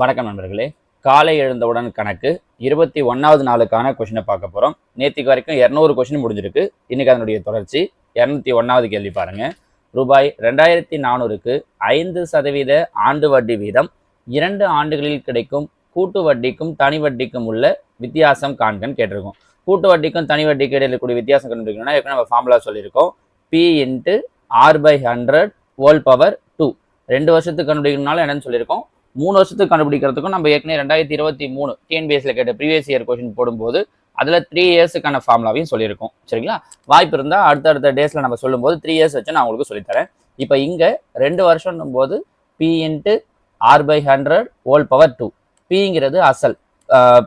வணக்கம் நண்பர்களே. காலை எழுந்தவுடன் கணக்கு இருபத்தி ஒன்றாவது நாளுக்கான கொஷினை பார்க்க போகிறோம் நேற்றுக்கு வரைக்கும் இரநூறு கொஷின் முடிஞ்சிருக்கு. இன்னைக்கு அதனுடைய தொடர்ச்சி இரநூத்தி ஒன்றாவது கேள்வி பாருங்கள் ரூபாய் ரெண்டாயிரத்தி நானூறுக்கு ஐந்து சதவீத ஆண்டு வட்டி வீதம் இரண்டு ஆண்டுகளில் கிடைக்கும் கூட்டு வட்டிக்கும் தனி வட்டிக்கும் உள்ள வித்தியாசம் காண்கன்னு கேட்டிருக்கோம். கூட்டு வட்டிக்கும் தனி வட்டிக்கு இடையில் இருக்கக்கூடிய வித்தியாசம் கண்டுபிடிக்கணும்னா ஏற்கனவே நம்ம ஃபார்முலா சொல்லியிருக்கோம். P into R by hundred world power two ரெண்டு வருஷத்துக்கு கண்டுபிடிக்கணும்னாலும் என்னன்னு சொல்லியிருக்கோம். மூணு வருஷத்துக்கு கண்டுபிடிக்கிறதுக்கும் நம்ம ஏற்கனவே ரெண்டாயிரத்தி இருபத்தி மூணு டிஎன்பிஎஸ்சியில் கேட்ட ப்ரீவியஸ் இயர் கொஷின் போடும்போது அதில் த்ரீ இயர்ஸுக்கான ஃபார்முலாவையும் சொல்லியிருக்கோம். சரிங்களா? வாய்ப்பு இருந்தால் அடுத்தடுத்த டேஸில் நம்ம சொல்லும்போது த்ரீ இயர்ஸ் வச்சு நான் உங்களுக்கு சொல்லித்தரேன். இப்போ இங்கே ரெண்டு வருஷம்னும் போது P into R by hundred whole power two பிங்கிறது அசல்.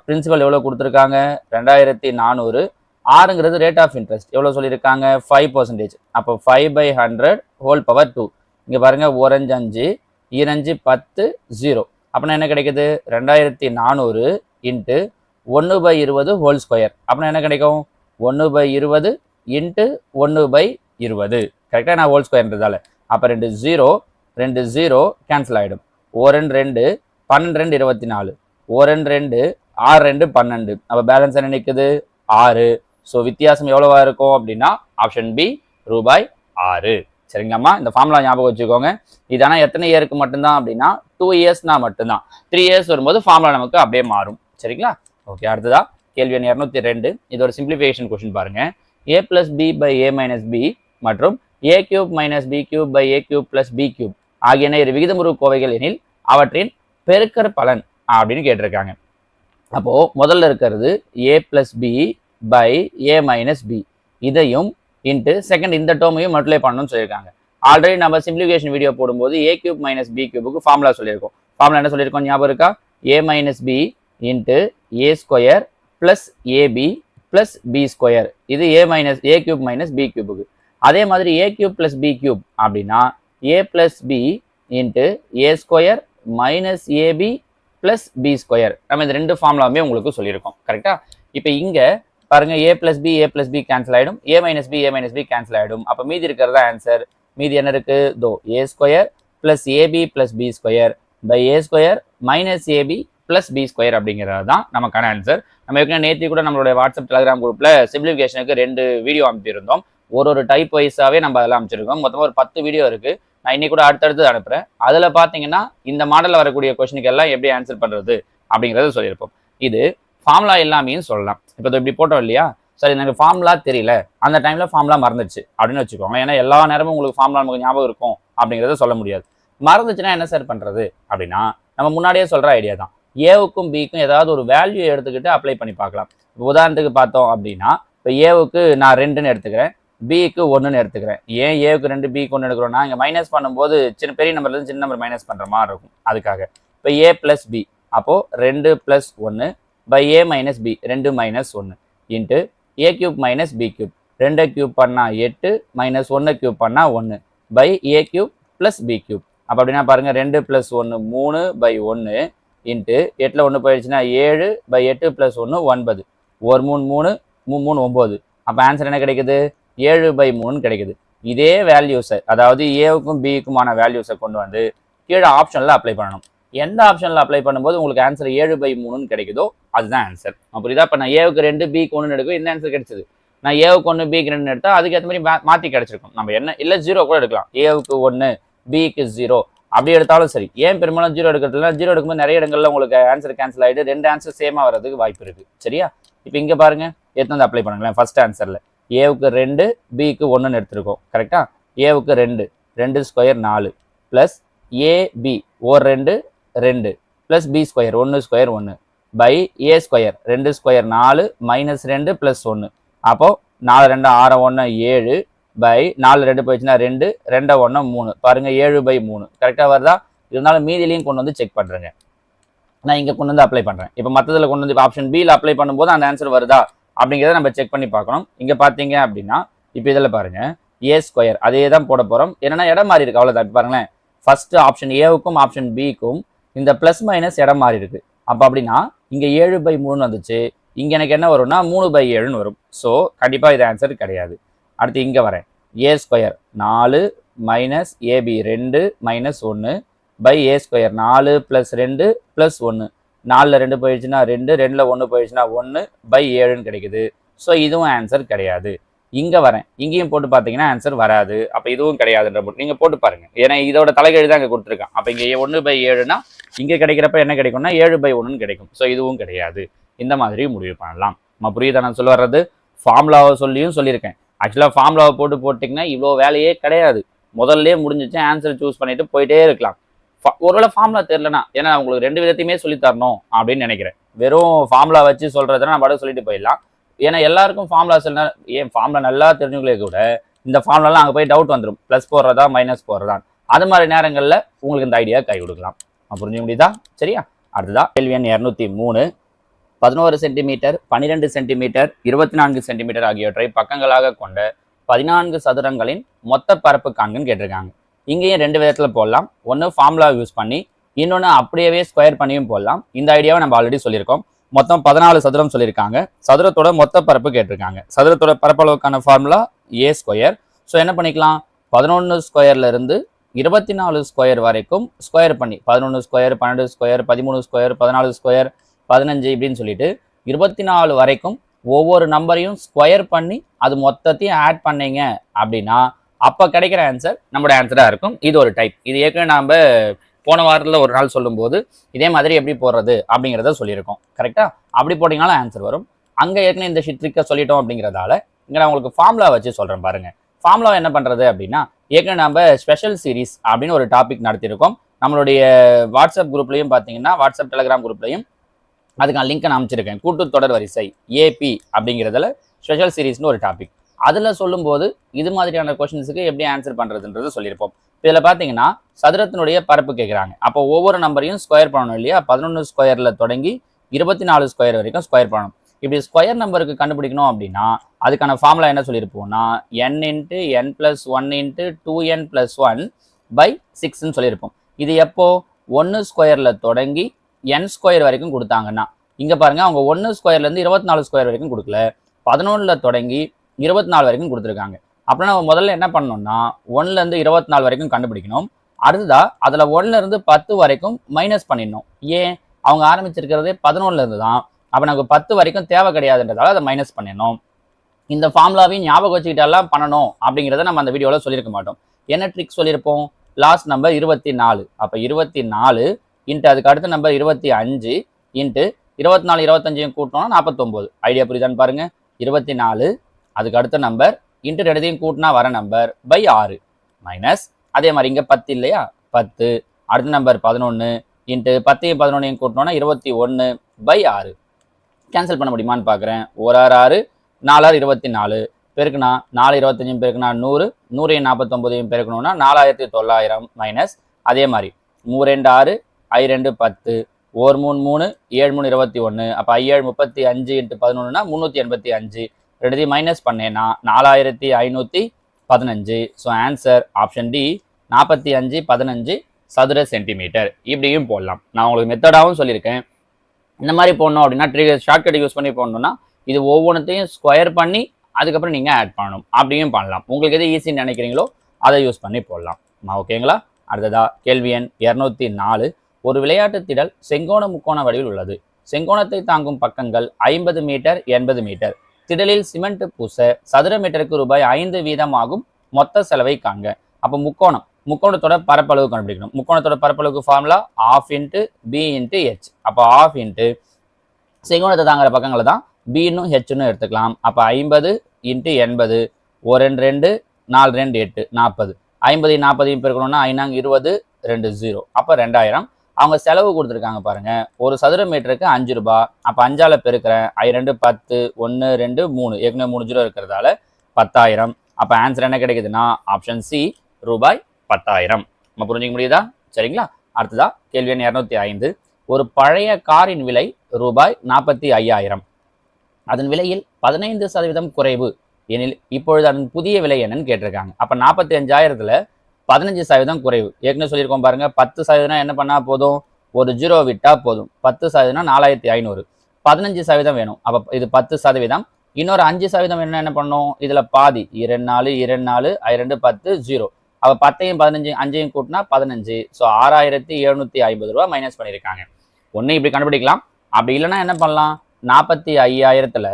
பிரின்சிபல் எவ்வளோ கொடுத்துருக்காங்க? ரெண்டாயிரத்தி நானூறு. ஆறுங்கிறது ரேட் ஆஃப் இன்ட்ரெஸ்ட் எவ்வளோ சொல்லியிருக்காங்க? ஃபைவ் பர்சன்டேஜ் அப்போ five by hundred whole power two இங்கே பாருங்க ஓரஞ்சு அஞ்சு. ஈரஞ்சு பத்து ஜீரோ அப்படின்னா என்ன கிடைக்குது? ரெண்டாயிரத்தி நானூறு இன்ட்டு ஒன்று பை இருபது ஹோல் ஸ்கொயர் அப்படின்னா என்ன கிடைக்கும்? ஒன்று பை இருபது இன்ட்டு ஒன்று பை இருபது. கரெக்டாக நான் ஹோல் ஸ்கொயர்ன்றதால அப்போ ரெண்டு ஜீரோ ரெண்டு ஜீரோ கேன்சல் ஆகிடும் ஓரெண்டு ரெண்டு பன்னெண்டு ரெண்டு இருபத்தி நாலு. ஓரெண்டு ரெண்டு ஆறு ரெண்டு பன்னெண்டு. அப்போ பேலன்ஸ் என்ன நிற்குது ஆறு. ஸோ வித்தியாசம் எவ்வளவா இருக்கும் அப்படின்னா ஆப்ஷன் பி ரூபாய் ஆறு. சரிங்களாம்மா இந்த ஃபார்முலா ஞாபகம் வச்சுக்கோங்க. இது ஆனால் எத்தனை இயருக்கு மட்டும்தான் அப்படின்னா டூ இயர்ஸ்னா மட்டும்தான். த்ரீ இயர்ஸ் வரும்போது ஃபார்முலா நமக்கு அப்படியே மாறும். சரிங்களா? ஓகே அடுத்ததா கேள்வி எண் இரநூத்தி ரெண்டு. இது ஒரு சிம்பிளிஃபிகேஷன் கொஸ்டின் பாருங்க. A plus B by A minus B மற்றும் A cube minus B cube by A cube plus B cube ஆகியன இரு விகிதமுறு கோவைகள் எனில் அவற்றின் பெருக்கர் பலன் அப்படின்னு கேட்டிருக்காங்க. அப்போ முதல்ல இருக்கிறது A plus B by A minus B இதையும் இன்ட்டு செகண்ட் இந்த டேர்மையும் மல்டிப்ளை பண்ணணும்னு சொல்லியிருக்காங்க. ஆல்ரெடி நம்ம சிம்பிளிஃபிகேஷன் வீடியோ போடும்போது ஏ கியூப் மைனஸ் பி கியூபுக்கு ஃபார்முலா சொல்லியிருக்கோம். ஃபார்முலா என்ன சொல்லியிருக்கோம்? ஞாபகம் இருக்கா? A minus B into A square plus AB plus B square இது A minus A cube minus B கியூபுக்கு அதே மாதிரி A cube plus B cube அப்படின்னா A plus B into A square minus AB plus B square நம்ம இந்த ரெண்டு ஃபார்முலாவுமே உங்களுக்கு சொல்லியிருக்கோம். கரெக்டாக இப்போ இங்கே பாருங்க A plus B A plus B cancel ஆகிடும் A minus B A minus B cancel ஆகிடும் அப்போ மீதி இருக்கிறதா ஆன்சர் மீதி என்ன இருக்கு? தோ A square plus AB plus B square by A square minus AB plus B square அப்படிங்கிறது தான் நமக்கான ஆன்சர் நம்ம ஏற்கனவே நேற்று கூட நம்மளுடைய வாட்ஸ்அப் டெலிகிராம் குரூப்பில் சிம்பிளிஃபிகேஷனுக்கு ரெண்டு வீடியோ அனுப்பியிருந்தோம். ஒரு ஒரு டைப் வைஸாகவே நம்ம அதெல்லாம் அமைச்சிருக்கோம் மொத்தமாக ஒரு பத்து வீடியோ இருக்குது நான் இன்னைக்கு கூட அடுத்தடுத்து அனுப்புகிறேன் அதில் பார்த்தீங்கன்னா இந்த மாடலில் வரக்கூடிய கொஷனுக்கு எல்லாம் எப்படி ஆன்சர் பண்ணுறது அப்படிங்கிறத சொல்லியிருப்போம். இது ஃபார்முலா எல்லாமையும் சொல்லலாம். இப்போ இப்படி போட்டோம் இல்லையா? சரி எனக்கு ஃபார்முலா தெரியல. அந்த டைமில் ஃபார்முலா மறந்துச்சு அப்படின்னு வச்சுக்கோங்க. ஏன்னா எல்லா நேரமும் உங்களுக்கு ஃபார்முலா நமக்கு ஞாபகம் இருக்கும் அப்படிங்கிறத சொல்ல முடியாது. மறந்துச்சுன்னா என்ன சார் பண்ணுறது அப்படின்னா நம்ம முன்னாடியே சொல்கிற ஐடியா தான். ஏவுக்கும் பிக்கும் ஏதாவது ஒரு வேல்யூ எடுத்துக்கிட்டு அப்ளை பண்ணி பார்க்கலாம். இப்போ உதாரணத்துக்கு பார்த்தோம் அப்படின்னா இப்போ ஏவுக்கு நான் ரெண்டுன்னு எடுத்துக்கிறேன். பிக்கு ஒன்றுன்னு எடுத்துக்கிறேன். ஏன் ஏவுக்கு ரெண்டு பிக்கு ஒன்று எடுக்கிறோம்னா இங்கே மைனஸ் பண்ணும்போது சின்ன பெரிய நம்பர்லேருந்து சின்ன நம்பர் மைனஸ் பண்ணுற மாதிரி இருக்கும். அதுக்காக. இப்போ ஏ ப்ளஸ் பி அப்போது ரெண்டு ப்ளஸ் ஒன்று பை ஏ மைனஸ் பி ரெண்டு மைனஸ் ஒன்று into A cube minus B cube ரெண்டை கியூப் பண்ணால் எட்டு மைனஸ் ஒன்றை கியூப் பண்ணால் ஒன்று by A cube plus B cube அப்போ அப்படின்னா பாருங்கள் ரெண்டு ப்ளஸ் ஒன்று மூணு பை ஒன்று இன்ட்டு எட்டில் ஒன்று போயிடுச்சுன்னா ஏழு பை எட்டு ப்ளஸ் ஒன்று ஒன்பது. ஒரு மூணு மூணு மூணு மூணு ஒம்பது. அப்போ ஆன்சர் என்ன கிடைக்குது? ஏழு பை மூணு கிடைக்குது. இதே வேல்யூஸை அதாவது ஏவுக்கும் பிக்குமான வேல்யூஸை கொண்டு வந்து கீழே ஆப்ஷனில் அப்ளை பண்ணணும். எந்த ஆப்ஷனில் அப்ளை பண்ணும்போது உங்களுக்கு ஆன்சர் ஏழு பை மூணுன்னு கிடைக்குதோ அதுதான் ஆன்சர் புரியுதா? இப்போ நான் ஏவுக்கு ரெண்டு பிக்கு ஒன்று எடுக்கும் என்ன ஆன்சர் கிடைச்சது? நான் ஏவுக்கு ஒன்று பிக்கு ரெண்டு எடுத்தால் அதுக்கேற்ற மாதிரி மா- மாற்றி கிடைச்சிருக்கும். நம்ம என்ன இல்லை ஜீரோ கூட எடுக்கலாம். ஏவுக்கு ஒன்று பிக்கு ஜீரோ அப்படி எடுத்தாலும் சரி. ஏன் பெரும்பாலும் ஜீரோ எடுக்கிறதுல ஜீரோ எடுக்கும்போது நிறைய இடங்கள்ல உங்களுக்கு ஆன்சர் கேன்சல் ஆகிட்டு ரெண்டு ஆன்சர் சேமாக வர்றதுக்கு வாய்ப்பு இருக்குது சரியா? இப்போ இங்கே பாருங்க. எத்தனை வந்து அப்ளை பண்ணுங்களேன் ஃபர்ஸ்ட் ஆன்சரில் ஏவுக்கு ரெண்டு பிக்கு ஒன்றுன்னு எடுத்திருக்கோம். கரெக்டாக ஏவுக்கு ரெண்டு. ரெண்டு ஸ்கொயர் நாலு. ப்ளஸ் ஏபி ஓர் ரெண்டு ரெண்டு ப்ளஸ் பி ஸ்கொயர் ஒன்று ஸ்கொயர் ஒன்று பை ஏ ஸ்கொயர் ரெண்டு ஸ்கொயர் நாலு மைனஸ் ரெண்டு ப்ளஸ் ஒன்று அப்போது நாலு ரெண்டு ஆறு ஒன்று ஏழு பை நாலு ரெண்டு போயிடுச்சுன்னா ரெண்டு ரெண்டை ஒன்று மூணு. பாருங்கள் ஏழு பை மூணு. கரெக்டாக வருதா? இருந்தாலும் மீதிலையும் கொண்டு வந்து செக் பண்ணுறேங்க நான் இங்கே கொண்டு வந்து அப்ளை பண்ணுறேன் இப்போ மற்றதில் கொண்டு வந்து இப்போ ஆப்ஷன் பியில் அப்ளை பண்ணும்போது அந்த ஆன்சர் வருதா? அப்படிங்கிறத நம்ம செக் பண்ணி பார்க்கணும். இங்கே பார்த்தீங்க அப்படின்னா இப்போ இதில் பாருங்கள் ஏ ஸ்கொயர் அதே தான் போட போகிறோம் என்னன்னா இடம் மாறி இருக்கு. அவ்வளோதான் பாருங்களேன். ஃபஸ்ட்டு ஆப்ஷன் ஏவுக்கும் ஆப்ஷன் பிக்கும் இந்த ப்ளஸ் மைனஸ் இடம் மாறி இருக்கு. அப்போ அப்படின்னா இங்கே ஏழு பை மூணு வந்துச்சு. இங்கே எனக்கு என்ன வரும்னா மூணு பை ஏழுன்னு வரும். ஸோ கண்டிப்பாக இது ஆன்சர் கிடையாது. அடுத்து இங்கே வரேன். ஏ ஸ்கொயர் நாலு மைனஸ் ஏபி ரெண்டு மைனஸ் ஒன்று பை ஏ ஸ்கொயர் நாலு ப்ளஸ் ரெண்டு ப்ளஸ் ஒன்று நாலில் ரெண்டு போயிடுச்சுன்னா ரெண்டு ரெண்டில் ஒன்று போயிடுச்சுன்னா ஒன்று பை ஏழுன்னு கிடைக்குது. ஸோ இதுவும் ஆன்சர் கிடையாது. இங்கே வரேன். இங்கேயும் போட்டு பார்த்தீங்கன்னா ஆன்சர் வராது. அப்போ இதுவும் கிடையாதுன்ற போட்டு நீங்கள் போட்டு பாருங்கள் ஏன்னா இதோட தலைகீழ் தான் இங்கே கொடுத்துருக்கான். அப்போ இங்கே ஒன்று பை ஏழுனா இங்கே கிடைக்கிறப்ப என்ன கிடைக்கும்னா ஏழு பை ஒன்றுன்னு கிடைக்கும். ஸோ இதுவும் கிடையாது. இந்த மாதிரி முடிவு பண்ணலாம். நம்ம புரியுதா நான் சொல்ல வர்றது? ஃபார்முலாவை சொல்லியும் சொல்லியிருக்கேன். ஆக்சுவலாக ஃபார்முலாவை போட்டு போட்டிங்கன்னா இவ்வளோ வேலையே கிடையாது. முதல்ல முடிஞ்சிச்சு ஆன்சர் சூஸ் பண்ணிட்டு போயிட்டே இருக்கலாம். ஒருவேளை ஃபார்முலா தெரிலனா ஏன்னா உங்களுக்கு ரெண்டு விதத்தையுமே சொல்லி தரணும் அப்படின்னு நினைக்கிறேன். வெறும் ஃபார்முலா வச்சு சொல்கிறதுனா நான் பாட்டு சொல்லிட்டு போயிடலாம். ஏன்னா எல்லாருக்கும் ஃபார்முலா சொல்ல ஏன் ஃபார்முலா நல்லா தெரிஞ்சவங்களே கூட இந்த ஃபார்முலாலாம் அங்கே போய் டவுட் வந்துடும் ப்ளஸ் போடுறதா மைனஸ் போடுறதா. அது மாதிரி நேரங்களில் உங்களுக்கு இந்த ஐடியா கை கொடுக்கலாம். நான் புரிஞ்சுக்க முடியுதா? சரியா? அடுத்ததா கேள்வி எண் இரநூத்தி மூணு. பதினோரு சென்டிமீட்டர் பன்னிரெண்டு சென்டிமீட்டர் இருபத்தி நான்கு சென்டிமீட்டர் ஆகியவற்றை பக்கங்களாக கொண்ட பதினான்கு சதுரங்களின் மொத்த பரப்பு காண்குன்னு கேட்டிருக்காங்க. இங்கேயும் ரெண்டு விதத்தில் போடலாம். ஒன்று ஃபார்முலா யூஸ் பண்ணி இன்னொன்று அப்படியே ஸ்கொயர் பண்ணியும் போடலாம். இந்த ஐடியாவை நம்ம ஆல்ரெடி சொல்லியிருக்கோம். மொத்தம் பதினாலு சதுரம் சொல்லியிருக்காங்க. சதுரத்தோட மொத்த பரப்பு கேட்டிருக்காங்க. சதுரத்தோட பரப்பளவுக்கான ஃபார்முலா ஏ ஸ்கொயர் ஸோ என்ன பண்ணிக்கலாம்? பதினொன்று ஸ்கொயர்லேருந்து இருபத்தி நாலு ஸ்கொயர் வரைக்கும் ஸ்கொயர் பண்ணி பதினொன்று ஸ்கொயர் பன்னெண்டு ஸ்கொயர் பதிமூணு ஸ்கொயர் பதினாலு ஸ்கொயர் பதினஞ்சு இப்படின்னு சொல்லிட்டு இருபத்தி நாலு வரைக்கும் ஒவ்வொரு நம்பரையும் ஸ்கொயர் பண்ணி அது மொத்தத்தையும் ஆட் பண்ணீங்க அப்படின்னா அப்போ கிடைக்கிற ஆன்சர் நம்மளோட ஆன்சராக இருக்கும். இது ஒரு டைப் இது ஏற்கனவே நாம் போன வாரத்தில் ஒரு நாள் சொல்லும்போது இதே மாதிரி எப்படி போடுறது அப்படிங்கிறத சொல்லியிருக்கோம். கரெக்டாக அப்படி போட்டிங்கனாலும் ஆன்சர் வரும். அங்கே ஏற்கனவே இந்த ட்ரிக்கை சொல்லிட்டோம் அப்படிங்கிறதால இங்கே நான் உங்களுக்கு ஃபார்முலா வச்சு சொல்கிறேன் பாருங்கள் ஃபார்முலா என்ன பண்ணுறது அப்படின்னா ஏற்கனவே நம்ம ஸ்பெஷல் சீரிஸ் அப்படின்னு ஒரு டாபிக் நடத்தியிருக்கோம். நம்மளுடைய வாட்ஸ்அப் குரூப்லையும் பார்த்தீங்கன்னா வாட்ஸ்அப் டெலிகிராம் குரூப்லையும் அதுக்கான லிங்க் நான் அமைச்சிருக்கேன். கூட்டுத்தொடர் வரிசை ஏபி அப்படிங்கிறதுல ஸ்பெஷல் சீரிஸ்னு ஒரு டாபிக் அதில் சொல்லும்போது இது மாதிரியான கொஷின்ஸுக்கு எப்படி ஆன்சர் பண்ணுறதுன்றது சொல்லியிருப்போம். இதில் பார்த்தீங்கன்னா சதுரத்தினுடைய பரப்பு கேட்குறாங்க அப்போ ஒவ்வொரு நம்பரையும் ஸ்கொயர் பண்ணணும் இல்லையா? பதினொன்று ஸ்கொயரில் தொடங்கி இருபத்தி நாலு ஸ்கொயர் வரைக்கும் ஸ்கொயர் பண்ணணும். இப்படி ஸ்கொயர் நம்பருக்கு கண்டுபிடிக்கணும் அப்படின்னா அதுக்கான ஃபார்முலா என்ன சொல்லியிருப்போம்னா N into N plus one into two N plus one by சிக்ஸ்ன்னு சொல்லியிருப்போம். இது எப்போ? ஒன்று ஸ்கொயரில் தொடங்கி என் ஸ்கொயர் வரைக்கும் கொடுத்தாங்கன்னா. இங்கே பாருங்க அவங்க ஒன்று ஸ்கொயர்லேருந்து இருபத்தி நாலு ஸ்கொயர் வரைக்கும் கொடுக்கல. பதினொன்றில் தொடங்கி இருபத்தி நாலு வரைக்கும் கொடுத்துருக்காங்க. அப்படின்னா நம்ம முதல்ல என்ன பண்ணணும்னா ஒன்றுலேருந்து இருபத்தி நாலு வரைக்கும் கண்டுபிடிக்கணும். அடுத்ததா அதில் ஒன்றுலேருந்து பத்து வரைக்கும் மைனஸ் பண்ணிடணும். ஏன்? அவங்க ஆரம்பிச்சிருக்கிறதே பதினொன்றுலேருந்து தான். அப்போ நமக்கு பத்து வரைக்கும் தேவை கிடையாதுன்றதால அதை மைனஸ் பண்ணிடணும். இந்த ஃபார்முலாவையும் ஞாபகம் வச்சுக்கிட்டெல்லாம் பண்ணணும் அப்படிங்கிறத நம்ம அந்த வீடியோவில் சொல்லியிருக்க மாட்டோம். என்ன ட்ரிக் சொல்லியிருப்போம்? லாஸ்ட் நம்பர் இருபத்தி நாலு அப்போ இருபத்தி நாலு இன்ட்டு அதுக்கு அடுத்த நம்பர் இருபத்தி அஞ்சு இன்ட்டு இருபத்தி நாலு இருபத்தஞ்சையும் கூட்டினோம்னா நாற்பத்தொம்போது ஐடியா புரியுதான்னு பாருங்கள் இருபத்தி நாலு அதுக்கு அடுத்த நம்பர் இன்ட்டு ரெண்டுத்தையும் கூட்டினா வர நம்பர் பை ஆறு. மைனஸ் அதே மாதிரி இங்கே பத்து இல்லையா? பத்து. அடுத்த நம்பர் பதினொன்று இன்ட்டு பத்தையும் பதினொன்றையும் கூட்டினோன்னா இருபத்தி ஒன்று பை ஆறு. கேன்சல் பண்ண முடியுமான்னு பார்க்குறேன் ஒரு ஆறு ஆறு நாலாறு இருபத்தி நாலு. பெருக்குனா நாலு இருபத்தஞ்சும் பெருக்குனா நூறு நூறையும் நாற்பத்தொம்போதையும் பெருக்கணும்னா நாலாயிரத்தி தொள்ளாயிரம் மைனஸ் அதே மாதிரி மூ ரெண்டு ஆறு ஐ ரெண்டு பத்து ஓர் மூணு மூணு ஏழு மூணு இருபத்தி ஒன்று அப்போ ஐஏழு முப்பத்தி அஞ்சு இன்ட்டு பதினொன்றுனா முந்நூற்றி எண்பத்தி அஞ்சு. ரெண்டுத்தையும் மைனஸ் பண்ணேன்னா நாலாயிரத்தி ஐநூற்றி பதினஞ்சு. ஸோ ஆன்சர் ஆப்ஷன் டி நாற்பத்தி அஞ்சு பதினஞ்சு சதுர சென்டிமீட்டர் இப்படியும் போடலாம். நான் உங்களுக்கு மெத்தடாகவும் சொல்லியிருக்கேன். இந்த மாதிரி போடணும் அப்படின்னா ட்ரிகர் ஷார்ட்கட் யூஸ் பண்ணி போடணும்னா இது ஒவ்வொன்றத்தையும் ஸ்கொயர் பண்ணி அதுக்கப்புறம் நீங்கள் ஆட் பண்ணணும். அப்படியும் பண்ணலாம். உங்களுக்கு எது ஈஸின்னு நினைக்கிறீங்களோ அதை யூஸ் பண்ணி போடலாம். ஓகேங்களா அடுத்ததா கேள்வி எண் இரநூத்தி நாலு ஒரு விளையாட்டு திடல் செங்கோண முக்கோண வடிவில் உள்ளது. செங்கோணத்தை தாங்கும் பக்கங்கள் ஐம்பது மீட்டர் எண்பது மீட்டர். திடலில் சிமெண்ட் பூச சதுர மீட்டருக்கு ரூபாய் ஐந்து வீதமாகும் மொத்த செலவை காண்க. அப்போ முக்கோணம் முக்கோணத்தோட பரப்பளவு கண்டுபிடிக்கணும். முக்கோணத்தோட பரப்பளவுக்கு formula half into B into H அப்போ ஆஃப் இன்ட்டு செங்கோணத்தை தாங்குற பக்கங்களை தான் பின்னும் ஹெச்னும் எடுத்துக்கலாம். அப்போ ஐம்பது இன்ட்டு எண்பது ஒரு ரெண்டு ரெண்டு நாலு ரெண்டு எட்டு நாற்பது. ஐம்பது நாற்பதையும் பெருக்கணும்னா ஐநாங்க இருபது ரெண்டு ஜீரோ அப்போ ரெண்டாயிரம். அவங்க செலவு கொடுத்துருக்காங்க பாருங்க. ஒரு சதுர மீட்டருக்கு அஞ்சு ரூபாய் அப்போ அஞ்சால பெருக்கிறேன். ஐ ரெண்டு பத்து ஒன்று ரெண்டு மூணு. ஏற்கனவே மூணு ஜீரோ இருக்கிறதால பத்தாயிரம். அப்போ ஆன்சர் என்ன கிடைக்குதுன்னா ஆப்ஷன் சி ரூபாய் பத்தாயிரம். நம்ம புரிஞ்சுக்க முடியுதா? சரிங்களா? அடுத்ததா கேள்வி எண் இரநூத்தி ஐந்து. ஒரு பழைய காரின் விலை ரூபாய் நாற்பத்தி ஐயாயிரம். அதன் விலையில் பதினைந்து சதவீதம் குறைவு. எனில் இப்பொழுது அதன் புதிய விலை என்னன்னு கேட்டிருக்காங்க. அப்போ நாற்பத்தி அஞ்சாயிரத்துல பதினஞ்சு சதவீதம் குறைவு. ஏற்கனவே சொல்லியிருக்கோம் பாருங்க பத்து சதவீதம் என்ன பண்ணா போதும்? ஒரு ஜீரோ விட்டால் போதும். பத்து சதவீதம் நாலாயிரத்தி ஐநூறு. பதினஞ்சு சதவீதம் வேணும். அப்போ இது பத்து சதவீதம். இன்னொரு அஞ்சு சதவீதம் என்ன என்ன பண்ணும் இதுல பாதி. இரண்டு நாலு இரண்டு நாலு ஐ பத்து ஜீரோ. அப்போ பத்தையும் பதினஞ்சு அஞ்சையும் கூட்டினா பதினஞ்சு. ஸோ ஆறாயிரத்தி எழுநூத்தி ஐம்பது ரூபா மைனஸ் பண்ணியிருக்காங்க. ஒன்று இப்படி கண்டுபிடிக்கலாம். அப்படி இல்லைன்னா என்ன பண்ணலாம்? நாற்பத்தி ஐயாயிரத்தில்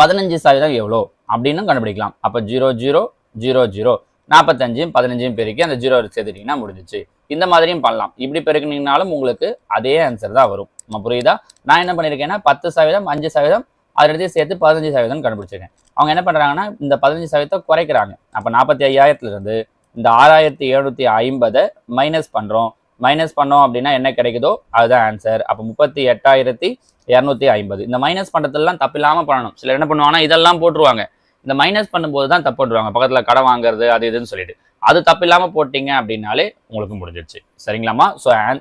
பதினஞ்சு சதவீதம் எவ்வளோ? அப்படின்னு கண்டுபிடிக்கலாம். அப்போ ஜீரோ ஜீரோ ஜீரோ ஜீரோ நாற்பத்தஞ்சும் பதினஞ்சையும் பெருக்கி அந்த ஜீரோ சேர்த்துட்டிங்கன்னா முடிஞ்சிச்சு. இந்த மாதிரியும் பண்ணலாம். இப்படி பெருக்கினீங்கனாலும் உங்களுக்கு அதே ஆன்சர் தான் வரும். நம்ம புரியுதா? நான் என்ன பண்ணியிருக்கேன்னா பத்து சதவீதம் அஞ்சு சதவீதம் அதற்கு சேர்த்து பதினஞ்சு சதவீதம் கண்டுபிடிச்சிருக்கேன் அவங்க என்ன பண்ணுறாங்கன்னா இந்த பதினஞ்சு சதவீதத்தை குறைக்கிறாங்க. அப்போ நாற்பத்தி ஐயாயிரத்துலேருந்து இந்த ஆறாயிரத்தி எழுநூற்றி ஐம்பதை மைனஸ் பண்ணுறோம் மைனஸ் பண்ணோம் அப்படின்னா என்ன கிடைக்குதோ அதுதான் ஆன்சர் அப்போ முப்பத்தி எட்டாயிரத்தி இரநூத்தி ஐம்பது. இந்த மைனஸ் பண்ணுறதுலாம் தப்பில்லாமல் பண்ணணும். சிலர் என்ன பண்ணுவாங்கன்னா இதெல்லாம் போட்டுருவாங்க. இந்த மைனஸ் பண்ணும்போது தான் தப்பு பண்ணுவாங்க. பக்கத்தில் கடை வாங்குறது அது இதுன்னு சொல்லிட்டு. அது தப்பு இல்லாமல் போட்டிங்க அப்படின்னாலே உங்களுக்கு முடிஞ்சிருச்சு. சரிங்களாம்மா? ஸோ ஆன்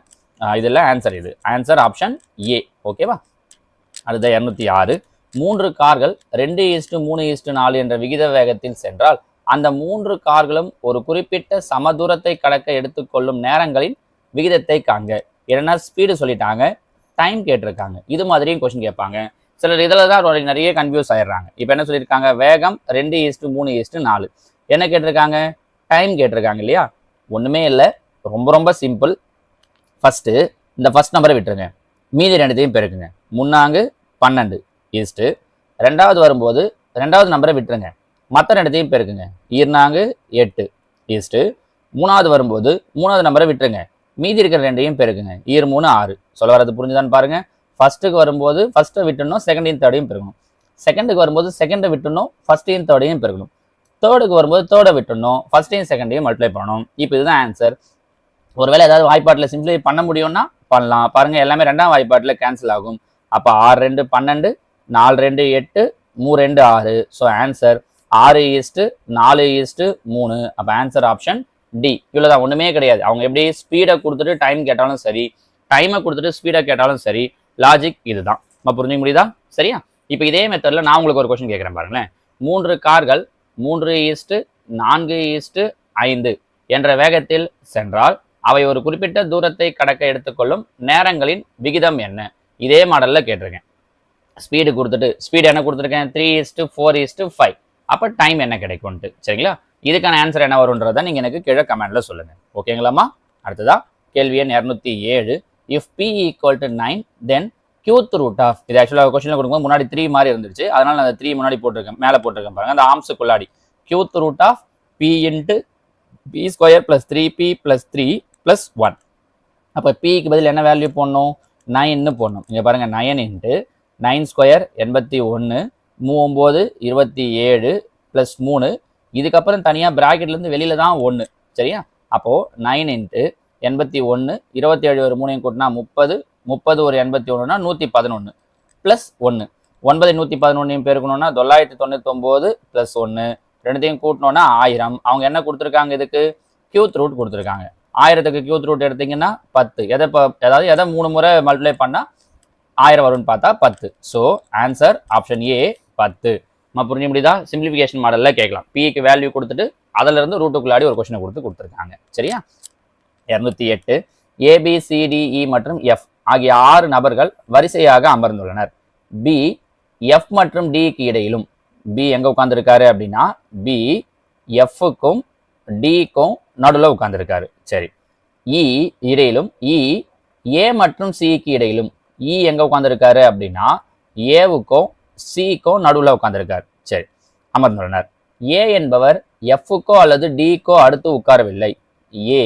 இதில் ஆன்சர் இது. ஆன்சர் ஆப்ஷன் ஏ ஓகேவா அடுத்த இரநூத்தி ஆறு. மூன்று கார்கள் ரெண்டு ஈஸ்ட்டு மூணு ஈஸ்ட்டு நாலு என்ற விகித வேகத்தில் சென்றால் அந்த மூன்று கார்களும் ஒரு குறிப்பிட்ட சமதூரத்தை கடக்க எடுத்துக்கொள்ளும் நேரங்களின் விகிதத்தை காண்க. ஏன்னா ஸ்பீடு சொல்லிட்டாங்க டைம் கேட்டிருக்காங்க. இது மாதிரியும் கொஸ்டின் கேட்பாங்க. சிலர் இதில் தான் நிறைய கன்ஃபியூஸ் ஆயிடுறாங்க. இப்போ என்ன சொல்லியிருக்காங்க? வேகம் ரெண்டு ஈஸ்ட்டு மூணு ஈஸ்ட்டு நாலு. என்ன கேட்டிருக்காங்க? டைம் கேட்டிருக்காங்க இல்லையா? ஒன்றுமே இல்லை. ரொம்ப ரொம்ப சிம்பிள் ஃபஸ்ட்டு இந்த ஃபர்ஸ்ட் நம்பரை விட்டுருங்க. மீதி ரெண்டுத்தையும் பெருக்குங்க. முன்னாங்கு பன்னெண்டு. ஈஸ்ட்டு ரெண்டாவது வரும்போது ரெண்டாவது நம்பரை விட்டுருங்க. மற்ற ரெண்டுத்தையும் பெருக்குங்க. ஈர்னாங்கு எட்டு ஈஸ்ட்டு மூணாவது வரும்போது மூணாவது நம்பரை விட்டுருங்க. மீதி இருக்கிற ரெண்டையும் பெருக்குங்க. ஈர் மூணு ஆறு. சொல்ல வரது புரிஞ்சுதான்னு பாருங்க. ஃபர்ஸ்ட்டுக்கு வரும்போது ஃபஸ்ட்டை விட்டுணும் செகண்டையும் தேர்டையும் பெருக்கணும். செகண்டுக்கு வரும்போது செகண்டை விட்டுணும் ஃபஸ்ட்டையும் தேர்டையும் பெருக்கணும். தேர்டுக்கு வரும்போது தேர்டை விட்டுணும் ஃபஸ்ட்டையும் செகண்டையும் மல்டிப்ளை பண்ணணும். இப்போ இதுதான் ஆன்சர் ஒருவேளை ஏதாவது வாய்ப்பாட்டில் சிம்பிளை பண்ண முடியும்னா பண்ணலாம். பாருங்கள் எல்லாமே ரெண்டாம் வாய்ப்பாட்டில் கேன்சல் ஆகும். அப்போ ஆறு ரெண்டு பன்னெண்டு நாலு ரெண்டு எட்டு மூணு ரெண்டு ஆறு. ஸோ ஆன்சர் ஆறு ஈஸ்ட்டு நாலு ஈஸ்ட்டு மூணு. அப்போ ஆன்சர் ஆப்ஷன் டி இவ்வளோதான் ஒன்றுமே கிடையாது. அவங்க எப்படி ஸ்பீடை கொடுத்துட்டு டைம் கேட்டாலும் சரி டைமை கொடுத்துட்டு ஸ்பீடை கேட்டாலும் சரி லாஜிக் இதுதான். நம்ம புரிஞ்சுக்க முடியுதா? சரியா? இப்போ இதே மெத்தடில் நான் உங்களுக்கு ஒரு கொஸ்டின் கேட்குறேன் பாருங்களேன். மூன்று கார்கள் மூன்று ஈஸ்ட்டு நான்கு ஈஸ்ட்டு ஐந்து என்ற வேகத்தில் சென்றால் அவை ஒரு குறிப்பிட்ட தூரத்தை கடக்க எடுத்துக்கொள்ளும் நேரங்களின் விகிதம் என்ன? இதே மாடலில் கேட்டிருக்கேன். ஸ்பீடு கொடுத்துட்டு ஸ்பீடு என்ன கொடுத்துருக்கேன்? Three is to four is to five அப்போ டைம் என்ன கிடைக்கும்ட்டு சரிங்களா? இதுக்கான ஆன்சர் என்ன வரும்ன்றதை நீங்கள் எனக்கு கீழே கமெண்டில் சொல்லுங்கள் ஓகேங்களாம்மா அடுத்ததா கேள்வி எண் இரநூத்தி ஏழு. If P equal to nine then cube root of இது ஆக்சுவலாக கொஸ்டின் கொடுக்கும்போது முன்னாடி த்ரீ மாதிரி இருந்துச்சு அதனால் நான் அந்த த்ரீ முன்னாடி போட்டிருக்கேன் மேலே போட்டிருக்கேன் பாருங்க. அந்த ஆம்ஸுக்குள்ளாடி cube root of P into P square plus three P plus three plus one அப்போ பிக்கு பதில் என்ன வேல்யூ போடணும்? நைன்னு போடணும். இங்கே பாருங்கள் நயன் இன்ட்டு நைன் ஸ்கொயர் எண்பத்தி ஒன்று மூவொம்போது இருபத்தி ஏழு ப்ளஸ் மூணு. இதுக்கப்புறம் தனியாக ப்ராக்கெட்லேருந்து வெளியில் தான் ஒன்று சரியா? அப்போது நைன் இன்ட்டு எண்பத்தி ஒன்று இருபத்தி ஏழு ஒரு மூணையும் கூட்டினா முப்பது முப்பது ஒரு எண்பத்தி ஒன்றுனா நூற்றி பதினொன்று ப்ளஸ் ஒன்று ஒன்பது நூற்றி பதினொன்றையும் பெருக்கணும்னா தொள்ளாயிரத்தி தொண்ணூத்தொம்போது ப்ளஸ் ஒன்று ரெண்டுத்தையும் கூட்டினோன்னா ஆயிரம். அவங்க என்ன கொடுத்துருக்காங்க இதுக்கு? கியூத் ரூட் கொடுத்துருக்காங்க. ஆயிரத்துக்கு கியூத் ரூட் எடுத்திங்கன்னா பத்து. எதை இப்போ அதாவது எதை மூணு முறை மல்டிப்ளை பண்ணால் ஆயிரம் வரும்னு பார்த்தா பத்து. ஸோ ஆன்சர் ஆப்ஷன் ஏ பத்து. நம்ம புரிஞ்ச முடியுதா? சிம்பிளிஃபிகேஷன் மாடலில் கேட்கலாம். பிக்கு வேல்யூ கொடுத்துட்டு அதிலிருந்து ரூட்டுக்குள்ளாடி ஒரு கொஷினை கொடுத்து கொடுத்துருக்காங்க. சரியா? இரநூத்தி எட்டு. ஏபிசிடிஇ e மற்றும் எஃப் ஆகிய ஆறு நபர்கள் வரிசையாக அமர்ந்துள்ளனர். பி எஃப் மற்றும் டிக்கு இடையிலும். பி எங்கே உட்காந்துருக்காரு அப்படின்னா பி எஃப்க்கும் டிக்கும் நடுவில் உட்காந்துருக்காரு சரி. E இ இடையிலும். E, இ ஏ மற்றும் சிக்கு இடையிலும். E இ எங்கே உட்காந்துருக்காரு அப்படின்னா ஏவுக்கும் சிக்கும் நடுவில் உட்காந்துருக்காரு சரி அமர்ந்துள்ளனர் ஏ என்பவர் எஃப்க்கோ அல்லது டிக்கோ அடுத்து உட்காரவில்லை. ஏ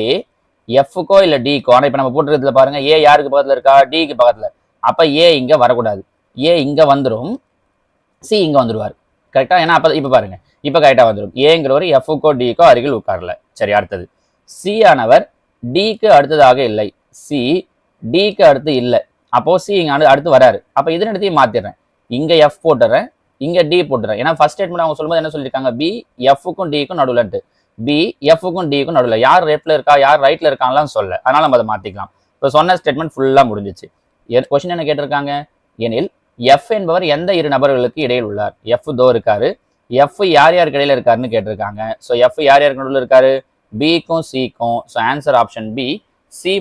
எஃப்க்கோ இல்லை டிக்கோ ஆனால் இப்போ நம்ம போட்டுருக்கிறதுல பாருங்க ஏ யாருக்கு பக்கத்தில் இருக்கா? டிக்கு பக்கத்தில். அப்போ ஏ இங்கே வரக்கூடாது. ஏ இங்கே வந்துடும் சி இங்கே வந்துடுவார் கரெக்டாக ஏன்னா அப்போ இப்போ பாருங்க இப்போ கரெக்டாக வந்துடும் ஏங்கிறவர் எஃப்க்கோ டிக்கோ அருகில் உட்காரல. சரி அடுத்தது. சி ஆனவர் டிக்கு அடுத்ததாக இல்லை. சி டிக்கு அடுத்து இல்லை. அப்போ சி இங்கே அடு- அடுத்து வராரு. அப்போ இது இடத்தையும் மாற்றிடுறேன் இங்கே எஃப் போட்டுறேன். இங்கே டி போட்டுறேன். ஏன்னா ஃபர்ஸ்ட் ஸ்டேட்மெண்ட் அவங்க சொல்லும்போது என்ன சொல்லியிருக்காங்க? பி எஃப்க்கும் டிக்கும் நடுவில்ட்டு பி எஃப்க்கும் டிக்கும் நடுவில். யார் லெஃப்ட்ல இருக்கா? யார் ரைட்டில் இருக்காங்களாம் சொல்ல அதனால நம்ம அதை மாற்றிக்கலாம் இப்போ சொன்ன ஸ்டேட்மெண்ட் ஃபுல்லாக முடிஞ்சிச்சு. கொஸ்டின் என்ன கேட்டிருக்காங்க? எனில் எஃப் என்பவர் எந்த இரு நபர்களுக்கு இடையில் உள்ளார்? எஃப் தோ இருக்காரு. எஃப் யார் யாருக்கு இடையில இருக்காருன்னு கேட்டிருக்காங்க. ஸோ எஃப் யார் யாருக்கு நடுவில் இருக்காரு? பிக்கும் சிக்கும் so answer option B C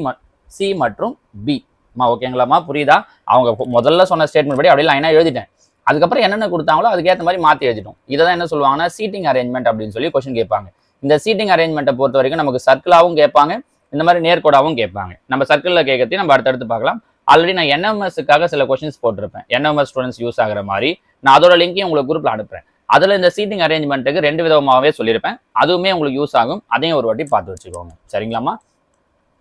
C மற்றும் பி அம்மா ஓகேங்களாம்மா புரியுதா? அவங்க முதல்ல சொன்ன ஸ்டேட்மெண்ட் படி அப்படியே லைனாக எழுதிட்டேன். அதுக்கப்புறம் என்னென்ன கொடுத்தாங்களோ அதுக்கேற்ற மாதிரி மாற்றி எழுதிட்டோம். இதை தான் என்ன சொல்லுவாங்கன்னா சீட்டிங் அரேஞ்ச்மெண்ட் அப்படின்னு சொல்லி கொஸ்டின் கேட்பாங்க. இந்த சீட்டிங் அரேஞ்ச்மெண்ட்டை பொறுத்த வரைக்கும் நமக்கு சர்க்கிளாகவும் கேட்பாங்க இந்த மாதிரி நேர்கோடாகவும் கேட்பாங்க. நம்ம சர்க்கிளில் கேட்கறதையும் நம்ம அடுத்தடுத்து பார்க்கலாம். ஆல்ரெடி நான் என்எம்எஸ்க்காக சில கொஸ்டின்ஸ் போட்டிருப்பேன். என்எம்எஸ் ஸ்டூடெண்ட்ஸ் யூஸ் ஆகிற மாதிரி. நான் அதோட லிங்கையும் உங்களுக்கு குரூப்பில் அனுப்புறேன். அதில் இந்த சீட்டிங் அரேஞ்ச்மெண்ட்டுக்கு ரெண்டு விதமாகவே சொல்லியிருப்பேன். அதுவுமே உங்களுக்கு யூஸ் ஆகும். அதையும் ஒரு வாட்டி பார்த்து வச்சுக்கோங்க. சரிங்களாம்மா?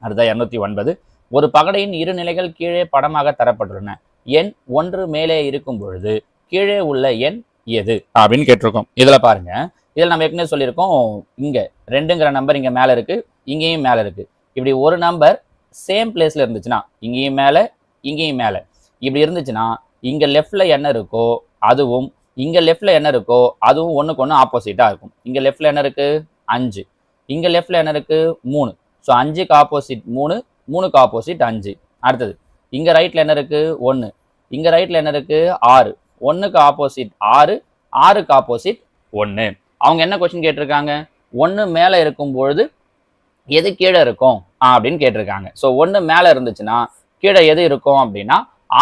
அடுத்த இரநூத்தி ஒன்பது. ஒரு பகடையின் இரு நிலைகள் கீழே படமாக தரப்பட்டுள்ளன. எண் ஒன்று மேலே இருக்கும் பொழுது கீழே உள்ள எண் எது? அப்படின்னு கேட்டிருக்கோம். இதில் பாருங்க. இதில் நம்ம ஏற்கனவே சொல்லியிருக்கோம். இங்க ரெண்டுங்கிற நம்பர் இங்க மேலே இருக்கு. இங்கேயும் மேலே இருக்கு. இப்படி ஒரு நம்பர் சேம் பிளேஸ்ல இருந்துச்சுன்னா இங்கேயும் மேலே இங்கேயும் மேலே. இப்படி இருந்துச்சுன்னா இங்க லெஃப்ட்ல என்ன இருக்கோ அதுவும் இங்க லெஃப்ட்ல என்ன இருக்கோ அதுவும் ஒண்ணுக்கு ஒன்று ஆப்போசிட்டா இருக்கும். இங்க லெஃப்ட்ல என்ன இருக்கு? அஞ்சு. இங்க லெஃப்ட்ல என்ன இருக்கு? மூணு. ஸோ அஞ்சுக்கு ஆப்போசிட் மூணு மூணுக்கு ஆப்போசிட் அஞ்சு. அடுத்தது இங்கே ரைட்டில் என்ன இருக்குது ஒன்று இங்கே ரைட்டில் என்ன இருக்குது ஆறு. ஒன்றுக்கு ஆப்போசிட் ஆறு ஆறுக்கு ஆப்போசிட் ஒன்று அவங்க என்ன கொஸ்டின் கேட்டிருக்காங்க? ஒன்று மேலே இருக்கும் பொழுது எது கீழே இருக்கும்? அப்படின்னு கேட்டிருக்காங்க. ஸோ ஒன்று மேலே இருந்துச்சுன்னா கீழே எது இருக்கும் அப்படின்னா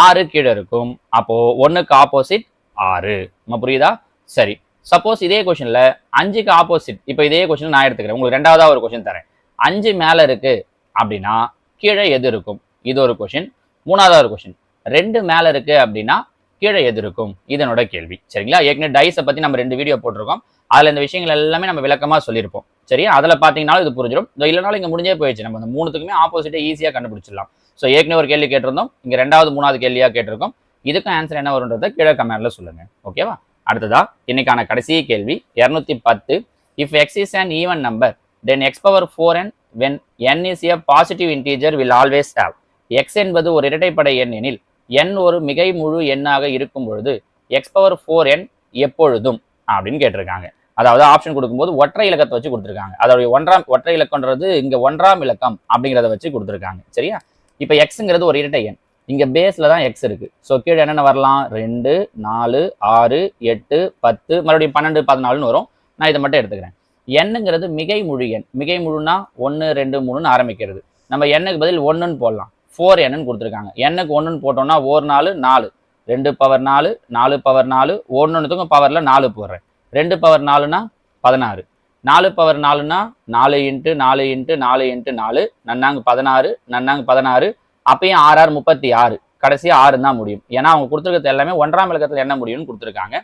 ஆறு கீழே இருக்கும். அப்போது ஒன்றுக்கு ஆப்போசிட் ஆறு. நம்ம புரியுதா? சரி. சப்போஸ் இதே கொஷனில் அஞ்சுக்கு ஆப்போசிட் இப்போ இதே கொஷின் நான் எடுத்துக்கிறேன். உங்களுக்கு ரெண்டாவதாக ஒரு கொஷின் தரேன். அஞ்சு மேலே இருக்குது அப்படின்னா கீழே எது இருக்கும்? இது ஒரு கொஷின் மூணாவது ஒரு கொஷின் ரெண்டு மேலே இருக்கு அப்படின்னா கீழே எது இருக்கும்? இதனோட கேள்வி. சரிங்களா? ஏற்கனவே டைஸை பற்றி நம்ம ரெண்டு வீடியோ போட்டிருக்கோம். அதில் இந்த விஷயங்கள் எல்லாமே நம்ம விளக்கமாக சொல்லியிருப்போம். சரியா? அதில் பார்த்தீங்கன்னாலும் இது புரிஞ்சிடும். இல்லைனாலும் இங்கே முடிஞ்சே போயிடுச்சு. நம்ம அந்த மூணுத்துக்குமே ஆப்போசிட்டே ஈஸியாக கண்டுபிடிச்சிடலாம். ஸோ ஏற்கனவே ஒரு கேள்வி கேட்டிருந்தோம். இங்கே ரெண்டாவது மூணாவது கேள்வியாக கேட்டிருக்கோம். இதுக்கும் ஆன்சர் என்ன வரும்ன்றதை கீழே கமெண்ட்ல சொல்லுங்க. ஓகேவா அடுத்ததா இன்னைக்கான கடைசி கேள்வி. இரநூத்தி பத்து. If X is an even number then X power four N when N is a positive integer will always have X என்பது ஒரு இரட்டைப்படை எண் எனில் என் ஒரு மிகை முழு எண்ணாக இருக்கும் பொழுது எக்ஸ் பவர் ஃபோர் என் எப்பொழுதும் அப்படின்னு கேட்டிருக்காங்க. அதாவது ஆப்ஷன் கொடுக்கும்போது ஒற்றை இலக்கத்தை வச்சு கொடுத்துருக்காங்க. அதோடைய ஒன்றாம் ஒற்றை இலக்கம்ன்றது இங்கே ஒன்றாம் இலக்கம் அப்படிங்கிறத வச்சு கொடுத்துருக்காங்க. சரியா? இப்போ எக்ஸுங்கிறது ஒரு இரட்டை எண். இங்கே பேஸில் தான் எக்ஸ் இருக்குது ஸோ கீழே என்னென்ன வரலாம்? ரெண்டு நாலு ஆறு எட்டு பத்து மறுபடியும் பன்னெண்டு பதினாலுன்னு வரும். நான் இதை மட்டும் எடுத்துக்கிறேன். எண்ணுங்கிறது மிகை முழு எண். மிகை முழுனா ஒன்று ரெண்டு மூணுன்னு ஆரம்பிக்கிறது. நம்ம எண்ணுக்கு பதில் ஒன்றுன்னு போடலாம். ஃபோர் எண்ணுன்னு கொடுத்துருக்காங்க. எண்ணுக்கு ஒன்றுன்னு போட்டோம்னா ஒரு நாலு நாலு. ரெண்டு பவர் நாலு நாலு பவர் நாலு. ஒன்றுத்துக்கும் பவரில் நாலு போடுறேன். ரெண்டு பவர் நாலுனா பதினாறு. நாலு பவர் நாலுனா நாலு இன்ட்டு நாலு இன்ட்டு நாலு இன்ட்டு நாலு. நன்னாங்க பதினாறு நன்னாங்க பதினாறு. அப்பயும் ஆறு ஆறு முப்பத்தி ஆறு. கடைசியாக ஆறு தான் முடியும். ஏன்னா அவங்க கொடுத்துருக்கிறது எல்லாமே ஒன்றாம் விளக்கத்தில் என்ன முடியும்னு கொடுத்துருக்காங்க.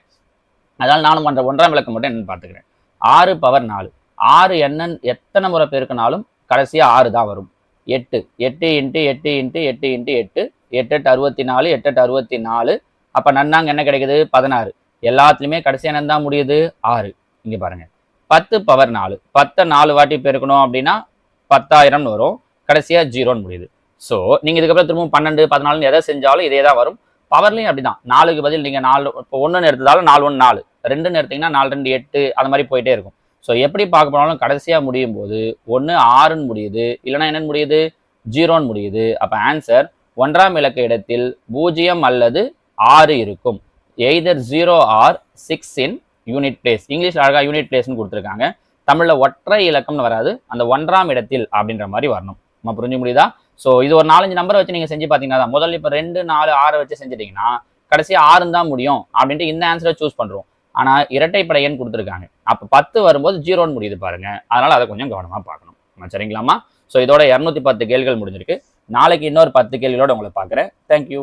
அதனால் நானும் பண்ணுற ஒன்றாம் விளக்கம் மட்டும் என்னன்னு பார்த்துக்கிறேன். ஆறு பவர் நாலு. ஆறு என்னன்னு எத்தனை முறை பெருக்கினாலும் கடைசியாக ஆறு தான் வரும். எட்டு. எட்டு இன்ட்டு எட்டு இன்ட்டு எட்டு இன்ட்டு எட்டு. எட்டு எட்டு அறுபத்தி நாலு எட்டு எட்டு அறுபத்தி நாலு அப்போ நன்னாங்க என்ன கிடைக்குது? பதினாறு. எல்லாத்துலேயுமே கடைசி என்ன தான் முடியுது. ஆறு. இங்கே பாருங்கள் பத்து பவர் நாலு. பத்தை நாலு வாட்டி பெருக்கணும் அப்படின்னா பத்தாயிரம்னு வரும். கடைசியாக ஜீரோன்னு முடியுது. ஸோ நீங்கள் இதுக்கப்புறம் திரும்பவும் பன்னெண்டு பதினாலுன்னு எதை செஞ்சாலும் இதே தான் வரும். பவர்லையும் அப்படிதான். நாலுக்கு பதில் நீங்கள் நாலு இப்போ ஒன்றுன்னு எடுத்ததாலும் நாலு ஒன்று நாலு. ரெண்டுன்னு எடுத்தீங்கன்னா நாலு ரெண்டு எட்டு அந்த மாதிரி போயிட்டே இருக்கும். ஸோ எப்படி பார்க்க போனாலும் கடைசியாக முடியும் போது ஒன்று ஆறுன்னு முடியுது இல்லைன்னா என்னன்னு முடியுது? ஜீரோன்னு முடியுது. அப்போ ஆன்சர் ஒன்றாம் இலக்க இடத்தில் பூஜ்ஜியம் அல்லது ஆறு இருக்கும். Either zero or six in unit place English அழகாக யூனிட் பிளேஸ்னு கொடுத்துருக்காங்க. தமிழில் ஒற்றை இலக்கம்னு வராது. அந்த ஒன்றாம் இடத்தில் அப்படின்ற மாதிரி வரணும். நம்ம புரிஞ்சு முடியுதா? ஸோ இது ஒரு நாலஞ்சு நம்பரை வச்சு நீங்கள் செஞ்சு பார்த்தீங்கன்னா தான் முதல்ல இப்போ ரெண்டு நாலு ஆறு வச்சு செஞ்சிட்டீங்கன்னா கடைசி ஆறுன்னு தான் முடியும் அப்படின்ட்டு இந்த ஆன்சரை சூஸ் பண்ணுறோம் ஆனால் இரட்டைப்படை எண் கொடுத்துருக்காங்க. அப்போ பத்து வரும்போது ஜீரோன்னு முடியுது பாருங்க. அதனால் அதை கொஞ்சம் கவனமாக பார்க்கணும். நம்ம சரிங்களாமா ஸோ இதோட இரநூத்தி பத்து கேள்விகள் முடிஞ்சிருக்கு. நாளைக்கு இன்னொரு பத்து கேள்விகளோட உங்களை பார்க்குறேன். தேங்க்யூ